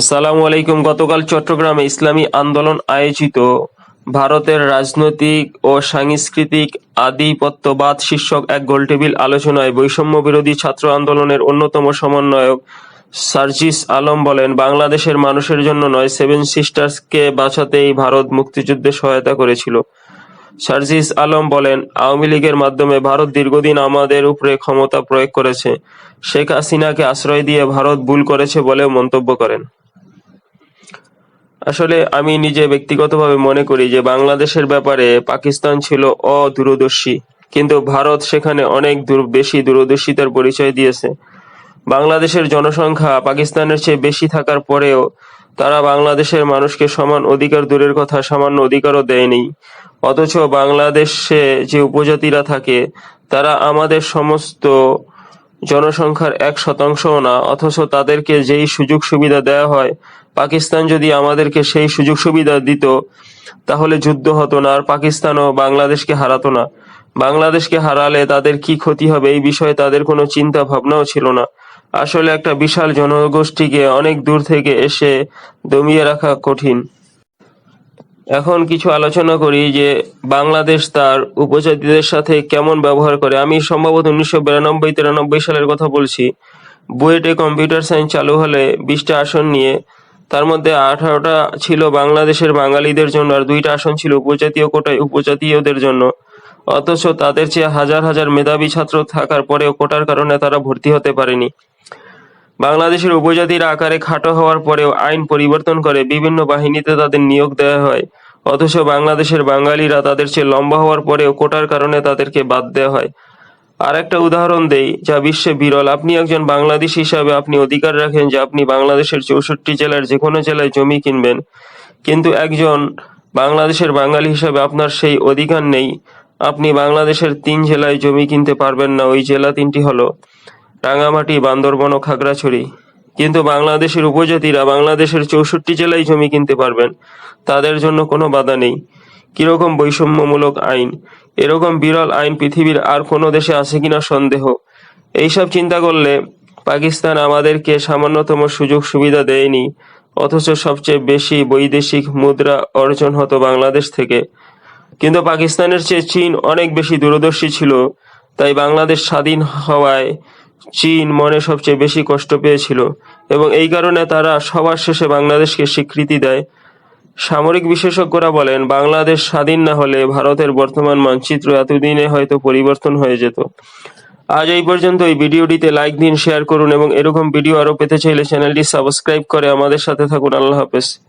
আসসালামু আলাইকুম। গতকাল চট্টগ্রামে ইসলামী আন্দোলন আয়োজিত। ভারতের রাজনৈতিক ও সাংস্কৃতিক আধিপত্যবাদ শীর্ষক এক গোলটেবিল আলোচনায় বৈষম্য বিরোধী ছাত্র আন্দোলনের অন্যতম সমন্বয়ক সার্জিস আলম বলেন, বাংলাদেশের মানুষের জন্য নয়, সেভেন সিস্টার্সকে বাঁচাতেই ভারত মুক্তিযুদ্ধে সহায়তা করেছিল। সার্জিস আলম বলেন, আওয়ামী লীগের মাধ্যমে ভারত দীর্ঘদিন আমাদের উপরে ক্ষমতা প্রয়োগ করেছে। শেখ হাসিনাকে আশ্রয় দিয়ে ভারত ভুল করেছে বলেও মন্তব্য করেন। আসলে আমি নিজে ব্যক্তিগতভাবে মনে করি যে বাংলাদেশের ব্যাপারে পাকিস্তান ছিল অদূরদর্শী, কিন্তু ভারত সেখানে অনেক দূর, বেশি দূরদর্শিতার পরিচয় দিয়েছে। বাংলাদেশের জনসংখ্যা পাকিস্তানের চেয়ে বেশি থাকার পরেও তারা বাংলাদেশের মানুষকে সমান অধিকার দূরের কথা সামান্য অধিকারও দেয়নি। অথচ বাংলাদেশে যে উপজাতিরা থাকে, তারা আমাদের সমস্ত জনসংখ্যার এক শতাংশও না, অথচ তাদেরকে যেই সুযোগ সুবিধা দেওয়া হয়, পাকিস্তান যদি আমাদেরকে সেই সুযোগ সুবিধা দিত, তাহলে যুদ্ধ হতো না, আর পাকিস্তানও বাংলাদেশকে হারাতো না। বাংলাদেশকে হারালে তাদের কি ক্ষতি হবে এই বিষয়ে তাদের কোনো চিন্তা ভাবনাও ছিল না। আসলে একটা বিশাল জনগোষ্ঠীকে অনেক দূর থেকে এসে দমিয়ে রাখা কঠিন। এখন কিছু আলোচনা করি যে বাংলাদেশ তার উপজাতিদের সাথে কেমন ব্যবহার করে। আমি সম্ভবত উনিশশো বিরানব্বই, তিরানব্বই সালের কথা বলছি। বুয়েটে কম্পিউটার সায়েন্স চালু হলে বিশটা আসন নিয়ে, তার মধ্যে আঠারোটা ছিল বাংলাদেশের বাঙালিদের জন্য আর দুইটা আসন ছিল উপজাতীয় কোটায় উপজাতীয়দের জন্য। অথচ তাদের চেয়ে হাজার হাজার মেধাবী ছাত্র থাকার পরেও কোটার কারণে তারা ভর্তি হতে পারেনি। বাংলাদেশের উপজাতির আকারে খাটো হওয়ার পরেও আইন পরিবর্তন করে বিভিন্ন বাহিনীতে তাদের নিয়োগ দেওয়া হয়। অথচ বাংলাদেশের বাঙালিরা তাদের চেয়ে লম্বা হওয়ার পরেও কোটার কারণে তাদেরকে বাদ দেওয়া হয়। আর একটা উদাহরণ দেই, যা বিশ্বে বিরল। আপনি একজন বাংলাদেশ হিসাবে আপনি অধিকার রাখেন যে আপনি বাংলাদেশের চৌষট্টি জেলার যে কোনো জেলায় জমি কিনবেন। কিন্তু একজন বাংলাদেশের বাঙালি হিসাবে আপনার সেই অধিকার নেই। আপনি বাংলাদেশের তিন জেলায় জমি কিনতে পারবেন না, ওই জেলা তিনটি হলো রাঙামাটি বান্দরবন ও খাগড়াছড়ি। কিন্তু বাংলাদেশের উপজাতিরা বাংলাদেশের চৌষট্টি জেলায় জমি কিনতে পারবেন। তাদের জন্য কোনো বাধা নেই। কীরকম বৈষম্যমূলক আইন? এরকম বিরল আইন পৃথিবীর আর কোনো দেশে আছে কিনা সন্দেহ? এইসব চিন্তা করলে পাকিস্তান আমাদেরকে সামান্যতম সুযোগ সুবিধা দেয়নি। অথচ সবচেয়ে বেশি বৈদেশিক মুদ্রা অর্জন হতো বাংলাদেশ থেকে। কিন্তু পাকিস্তানের চেয়ে চীন অনেক বেশি দূরদর্শী ছিল। তাই বাংলাদেশ স্বাধীন হওয়ায় চীন মনে সবচেয়ে বেশি কষ্ট পেয়েছিল এবং এই কারণে তারা সবার শেষে বাংলাদেশকে স্বীকৃতি দেয়। সামরিক বিশেষজ্ঞরা বলেন, বাংলাদেশ স্বাধীন না হলে ভারতের বর্তমান মানচিত্র এতদিনে হয়তো পরিবর্তন হয়ে যেত। আজ এই পর্যন্ত এই ভিডিওটিতে লাইক দিন, শেয়ার করুন এবং এরকম ভিডিও আরও পেতে চাইলে চ্যানেলটি সাবস্ক্রাইব করে আমাদের সাথে থাকুন। আল্লাহ হাফেজ।